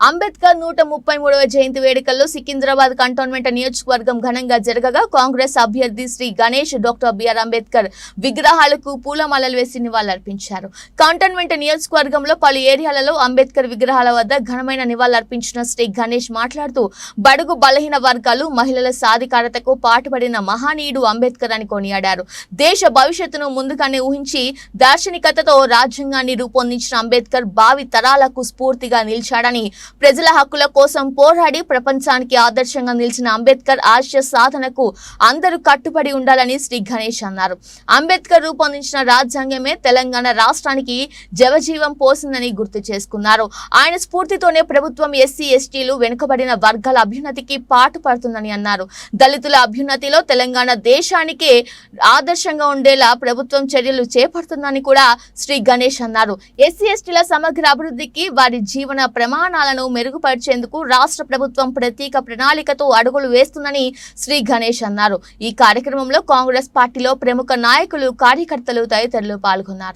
అంబేద్కర్ నూట ముప్పై మూడవ జయంతి వేడుకల్లో సికింద్రాబాద్ కంటోన్మెంట్ నియోజకవర్గం ఘనంగా జరగగా కాంగ్రెస్ అభ్యర్థి Shri Ganesh doctor B R Ambedkar విగ్రహాలకు పూలమాలలు వేసి నివాళులర్పించారు. కంటోన్మెంట్ నియోజకవర్గంలో పలు ఏరియాలలో అంబేద్కర్ విగ్రహాల వద్ద ఘనమైన నివాళులర్పించిన శ్రీ గణేష్ మాట్లాడుతూ బడుగు బలహీన వర్గాలు మహిళల సాధికారతకు పాటుపడిన మహానీయుడు అంబేద్కర్ అని కొనియాడారు. దేశ భవిష్యత్తును ముందుగానే ఊహించి దార్శనికతతో రాజ్యాంగాన్ని రూపొందించిన అంబేద్కర్ భావి తరాలకు స్ఫూర్తిగా నిలిచాడని ప్రజల హక్కుల కోసం పోరాడి ప్రపంచానికి ఆదర్శంగా నిలిచిన అంబేద్కర్ ఆశయ సాధనకు అందరూ కట్టుబడి ఉండాలని శ్రీ గణేష్ అన్నారు. అంబేద్కర్ రూపొందించిన రాజ్యాంగమే తెలంగాణ రాష్ట్రానికి జవజీవం పోసిందని గుర్తు చేసుకున్నారు. ఆయన స్ఫూర్తితోనే ప్రభుత్వం ఎస్సీ ఎస్టీలు వెనుకబడిన వర్గాల అభ్యున్నతికి పాటుపడుతుందని అన్నారు. దళితుల అభ్యున్నతిలో తెలంగాణ దేశానికే ఆదర్శంగా ఉండేలా ప్రభుత్వం చర్యలు చేపడుతుందని కూడా శ్రీ గణేష్ అన్నారు. ఎస్సీ ఎస్టీల సమగ్ర అభివృద్ధికి వారి జీవన ప్రమాణాలను మెరుగుపరిచేందుకు రాష్ట్ర ప్రభుత్వం ప్రత్యేక ప్రణాళికతో అడుగులు వేస్తుందని శ్రీ గణేష్ అన్నారు. ఈ కార్యక్రమంలో కాంగ్రెస్ పార్టీలో ప్రముఖ నాయకులు కార్యకర్తలు తదితరులు పాల్గొన్నారు.